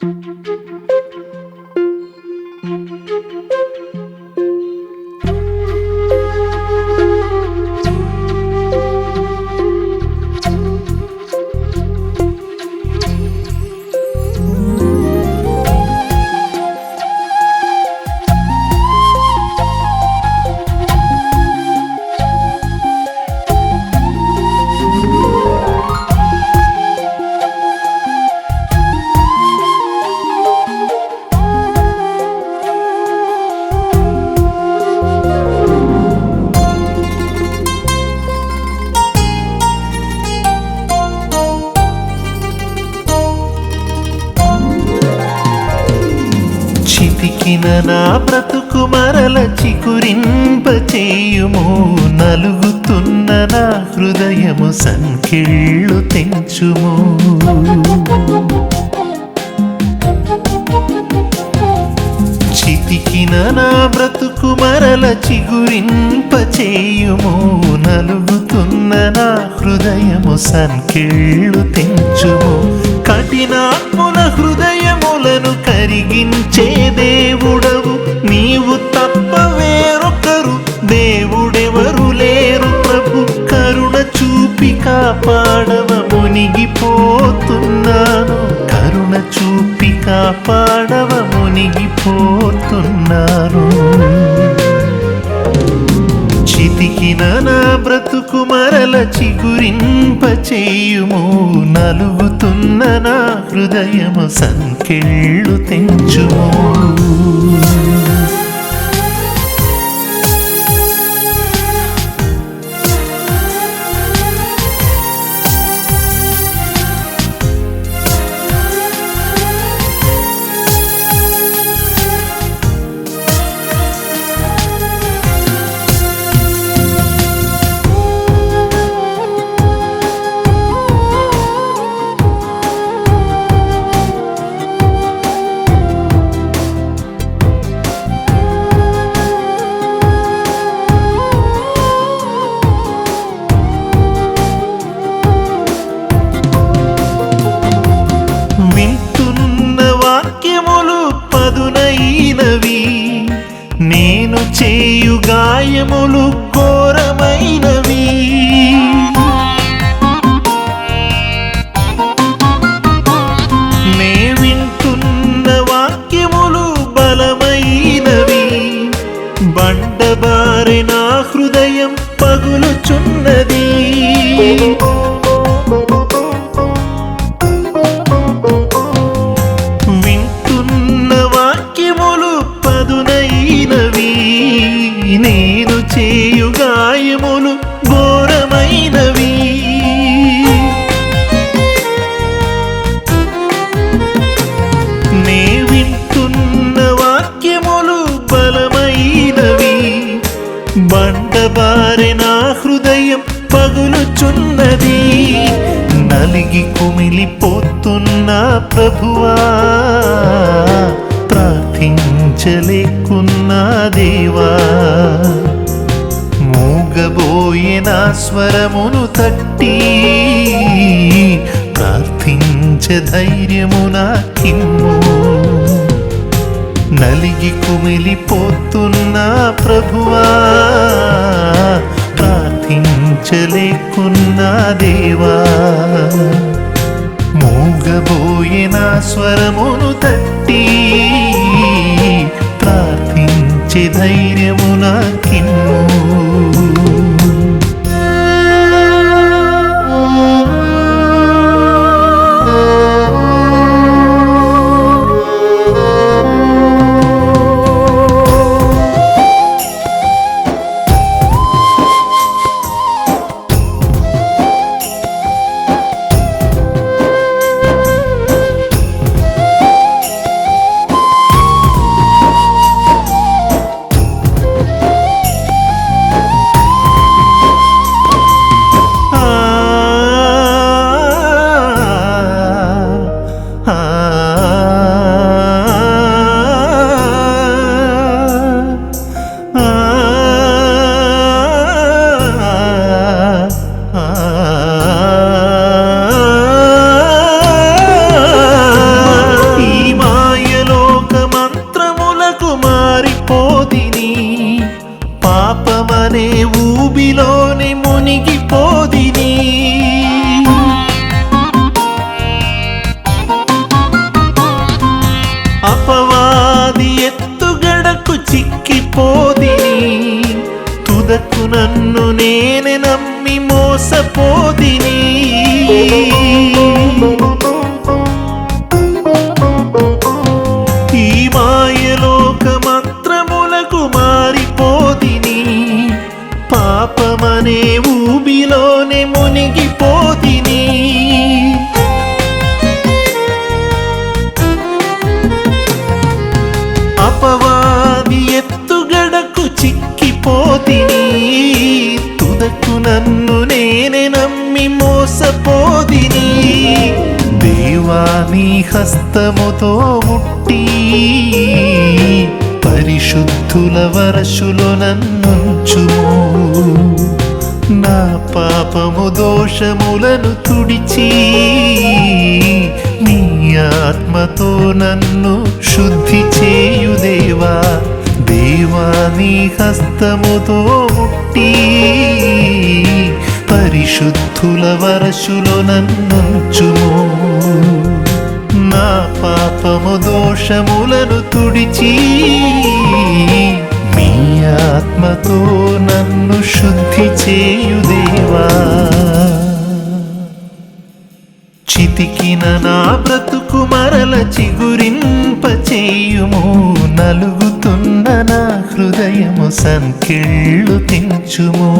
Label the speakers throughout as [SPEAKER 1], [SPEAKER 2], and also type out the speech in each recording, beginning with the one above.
[SPEAKER 1] Thank you. బ్రతికిన నా బ్రతుకు మరల చికురింపచేయుము నలుగుతున్న నా హృదయము సంకెళ్ళు తెంచుము. చితికిన నా బ్రతుకు మరల చిగురింపచేయుము. నలుగుతున్న నా హృదయము సంకెళ్ళు తెంచుము. కఠినాత్ముల హృదయములను కరిగించ మునిగిపోతున్నాను చితికిన నా బ్రతుకు మరల చిగురింప చేయుము. నలుగుతున్న నా హృదయము సంకెళ్ళు తెంచుము. నేను చేయు గాయములు ఘోరమైనవి. నే వింటున్న వాక్యములు బలమైనవి. బండబారి నా హృదయం పగులుచున్నది. నేను చేయుగాయములు ఘోరమైనవి. నే వింటున్న వాక్యములు బలమైనవి. బండబారి నా హృదయం పగులుచున్నది. నలిగి కుమిలిపోతున్న ప్రభువా ప్రార్థించ. ప్రార్థించలేకున్నా దేవా మూగబోయిన స్వరమును తట్టి ప్రార్థించ ధైర్యము నాకిమ్ము. నలిగి కుమిలిపోతున్న ప్రభువా ప్రార్థించలేకున్నా దేవా మూగబోయిన స్వరమును తట్టి ప్రార్థించే ధైర్యము నన్ను నేనే నమ్మి మోసపోతిని. నీ హస్తముతో ముట్టి పరిశుద్ధుల వరసులో నన్నుంచుము నా పాపము దోషములను తుడిచి నీ ఆత్మతో నన్ను శుద్ధి చేయు దేవా దేవా నీ హస్తముతో ముట్టి పరిశుద్ధుల వరసులో నన్నుంచుము నా పాపము దోషములను తుడిచి మీ ఆత్మతో నన్ను శుద్ధి చేయుదేవా చితికిన నా బ్రతుకు మరల చిగురింపచేయుము నలుగుతున్న నా హృదయము సంకెళ్ళు తెంచుము.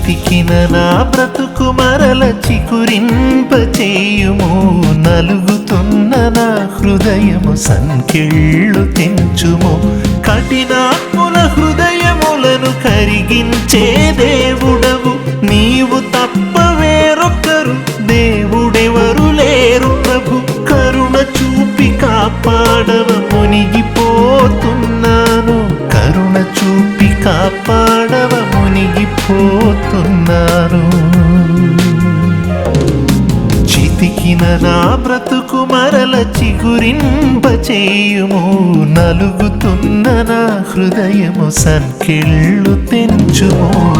[SPEAKER 1] బ్రతికిన నా బ్రతుకు మరల చికురింప చేయుము నలుగుతున్న నా హృదయము సంఖ్యళ్ళు తెంచుము. కఠినాత్ముల హృదయములను కరిగించే దేవుడవు. నీవు తప్ప వేరొక్కరు దేవుడెవరు లేరు ప్రభు. కరుణ చూపి కాపాడవ పోతున్నారు. చితికిన నా బ్రతుకు మరల చిగురింప చేయుము. నలుగుతున్న నా హృదయము సంకెళ్ళు తెంచుము.